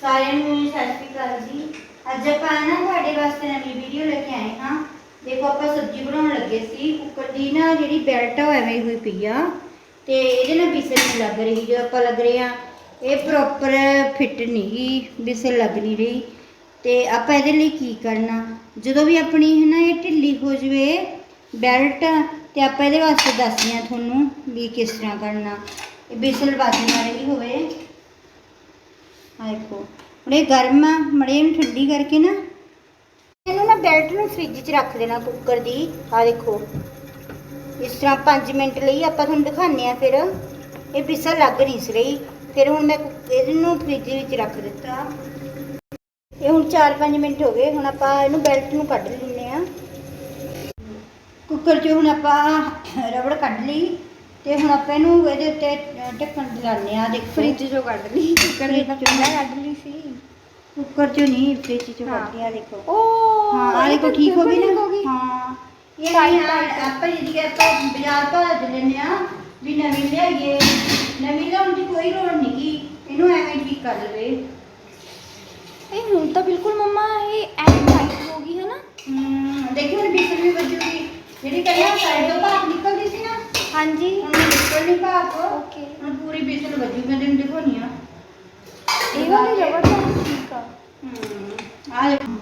ਸਾਰਿਆਂ ਨੂੰ ਸਤਿ ਸ਼੍ਰੀ ਅਕਾਲ ਜੀ। ਅੱਜ ਆਪਾਂ ਨਾ ਤੁਹਾਡੇ ਵਾਸਤੇ ਨਵੀਂ ਵੀਡੀਓ ਲੈ ਕੇ ਆਏ ਹਾਂ। ਦੇਖੋ, ਆਪਾਂ ਸਬਜ਼ੀ ਬਣਾਉਣ ਲੱਗੇ ਸੀ। ਕੁੱਕਰ ਦੀ ਨਾ ਜਿਹੜੀ ਬੈਲਟ ਆ ਐਵੇਂ ਹੋਈ ਪਈ ਆ। ਤੇ ਇਹਦੇ ਨਾਲ ਵਿਸਲ ਨਹੀਂ ਲੱਗ ਰਹੀ। ਜੋ ਆਪਾਂ ਲੱਗ ਰਹੇ ਆ, ਇਹ ਪ੍ਰੋਪਰ ਫਿੱਟ ਨਹੀਂ ਵਿਸਲ ਲੱਗ ਨਹੀਂ ਰਹੀ। ਤੇ ਆਪਾਂ ਇਹਦੇ ਲਈ ਕੀ ਕਰਨਾ? ਜਦੋਂ ਵੀ ਆਪਣੀ ਹੈ ਨਾ ਇਹ ਢਿੱਲੀ ਹੋ ਜਵੇ ਬੈਲਟ ਤੇ ਆਪਾਂ ਇਹਦੇ ਵਾਸਤੇ ਦੱਸਦੇ ਹਾਂ ਤੁਹਾਨੂੰ ਵੀ ਕਿਸ ਤਰ੍ਹਾਂ ਕਰਨਾ। ਇਹ ਵਿਸਲ ਵੱਜ ਨਾ ਰਹੀ ਹੋਵੇ। ਆ ਦੇਖੋ ਹੁਣ ਇਹ ਗਰਮ ਆ ਮੜੇ ਇਹਨੂੰ ਠੰਡੀ ਕਰਕੇ ਨਾ। ਇਹਨੂੰ ਨਾ ਬੈਲਟ ਨੂੰ ਫ੍ਰਿਜ 'ਚ ਰੱਖ ਦੇਣਾ ਕੁੱਕਰ ਦੀ। ਆ ਦੇਖੋ। ਇਸ ਤਰ੍ਹਾਂ 5 ਮਿੰਟ ਲਈ ਆਪਾਂ ਤੁਹਾਨੂੰ ਦਿਖਾਉਂਦੇ ਆ ਫਿਰ। ਇਹ ਵਿਸਲ ਲੱਗ ਨਹੀਂ ਸੀ ਰਹੀ। ਫਿਰ ਹੁਣ ਮੈਂ ਇਹਨੂੰ ਫ੍ਰਿਜ ਵਿੱਚ ਰੱਖ ਦਿੱਤਾ। ਇਹ ਹੁਣ 4-5 ਮਿੰਟ ਹੋ ਗਏ। ਹੁਣ ਆਪਾਂ ਇਹਨੂੰ ਬੈਲਟ ਨੂੰ ਕੱਢ ਲੈਂਦੇ ਆ ਕੁੱਕਰ 'ਚ ਹੁਣ ਆਪਾਂ ਰਬੜ ਕੱਢ ਲਈ। ਤੇ ਹੁਣ ਆਪਾਂ ਇਹਨੂੰ ਇਹਦੇ ਉੱਤੇ ਢੱਕਣ ਲਾਉਂਦੇ ਆ ਦੇਖੋ। ਫ੍ਰਿਜ ਚੋਂ ਕੱਢ ਲਈ। ਕੁੱਕਰ ਦੀ ਚੋਂ। ਮੈਂ ਕੱਢ ਲਈ ਸੀ। ਕੁੱਕਰ 'ਚੋਂ ਨਹੀਂ ਫ੍ਰਿਜ 'ਚੋਂ ਹਾਂ। ਕੱਢ ਲਿਆ ਦੇਖੋ। ਓ ਹਾਂ ਆ ਦੇਖੋ ਠੀਕ ਹੋ ਗਈ ਨਾ? ਹਾਂ ਇਹ। ਆਪਾਂ ਜਿਹੜੀ ਕਿ ਆਪਾਂ ਬਾਜ਼ਾਰ ਭੱਜ ਲੈਂਦੇ ਆ ਵੀ ਨਵੀਂ ਲਿਆਈਏ ਨਵੀਂ ਲਿਆਉਣ ਦੀ ਕੋਈ ਲੋੜ ਨਹੀਂ ਗੀ। ਇਹਨੂੰ ਐਵੇਂ ਹੀ ਠੀਕ ਕਰ ਲਵੇ। ਇਹ ਹੁਣ ਤਾਂ ਬਿਲਕੁਲ ਮੰਮਾ ਇਹ ਐਂ ਟਾਈਟ ਹੋ ਗਈ ਹੈ ਨਾ ਹਮ ਦੇਖੀ ਹੁਣ ਬਿਸਲ ਵੀ ਵੱਜੂਗੀ। ਜਿਹੜੀ ਕਹਿੰਦਾ ਸਾਈਡ ਤੋਂ ਨਿਕਲਦੀ ਸੀ ਨਾ ਹਾਂਜੀ। ਹੁਣ ਨਿਕਲ ਨਹੀਂ ਭਾਪ ਓਕੇ ਹੁਣ ਪੂਰੀ ਬਿਸਲ ਵੱਜੂ ਮੈਂ ਤੈਨੂੰ ਦਿਖਾਉਣੀ ਆ। ਇਹ ਵਾਲੀ ਰਬੜ ਤਾਂ ਠੀਕ ਆ। ਹਮ ਆ ਦੇਖੋ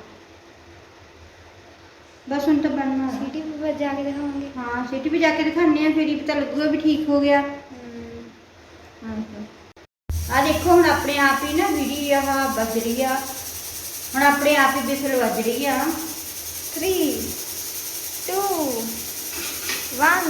ਬਸ ਹੁਣ ਤਾਂ ਬਣਨਾ। ਸੀ ਸੀਟੀ ਵੀ ਵੱਜਾ ਕੇ ਦਿਖਾਵਾਂਗੇ ਹਾਂ ਸਿਟੀ ਵੀ ਜਾ ਕੇ ਦਿਖਾਉਂਦੇ ਆ ਫਿਰ ਹੀ ਪਤਾ ਲੱਗੂਗਾ ਵੀ ਠੀਕ ਹੋ ਗਿਆ। ਆ ਦੇਖੋ ਹੁਣ ਆਪਣੇ ਆਪ ਹੀ ਨਾ ਵੀਡੀ ਆਹ ਵੱਜ ਰਹੀ ਆ। ਹੁਣ ਆਪਣੇ ਆਪ ਹੀ ਬਿਸਲ ਵੱਜ ਰਹੀ ਆ। 3 2 1